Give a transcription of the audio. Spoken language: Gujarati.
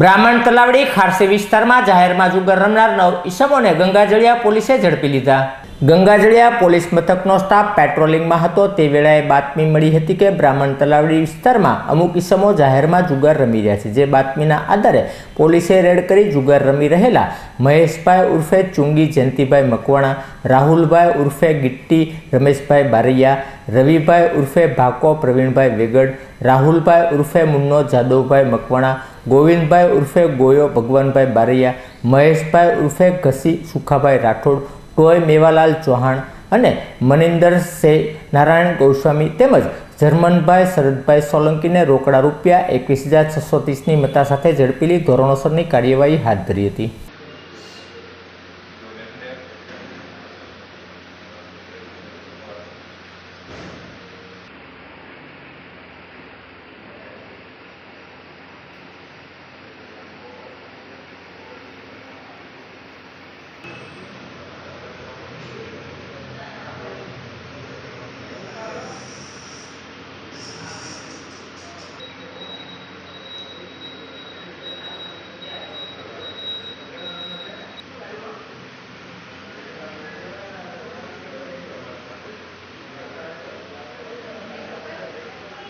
બ્રાહ્મણ તલાવડી ખારસી વિસ્તારમાં જાહેરમાં જુગાર રમનાર નવ ઈસમોને ગંગાજળિયા પોલીસે ઝડપી લીધા. ગંગાજળિયા પોલીસ મથકનો સ્ટાફ પેટ્રોલિંગમાં હતો. તે વેળાએ બાતમી મળી હતી કે બ્રાહ્મણ તલાવડી વિસ્તારમાં અમુક ઈસમો જાહેરમાં જુગાર રમી રહ્યા છે. જે બાતમીના આધારે પોલીસે રેડ કરી જુગાર રમી રહેલા મહેશભાઈ ઉર્ફે ચુંગી, જયંતિભાઈ મકવાણા, રાહુલભાઈ ઉર્ફે ગિટ્ટી, રમેશભાઈ બારૈયા, રવિભાઈ ઉર્ફે ભાકો, પ્રવીણભાઈ વેગડ, રાહુલભાઈ ઉર્ફે મુન્નો, જાદવભાઈ મકવાણા ગોવિંદભાઈ ઉર્ફે ગોયો, ભગવાનભાઈ બારૈયા, મહેશભાઈ ઉર્ફે ઘસી, સુખાભાઈ રાઠોડ, ટોય મેવાલાલ ચૌહાણ અને મનિંદર સે, નારાયણ ગોસ્વામી તેમજ જર્મનભાઈ શરદભાઈ સોલંકીને રોકડા રૂપિયા એકવીસ હજાર છસો ત્રીસની મતા સાથે ઝડપીલી ધોરણોસરની કાર્યવાહી હાથ ધરી હતી.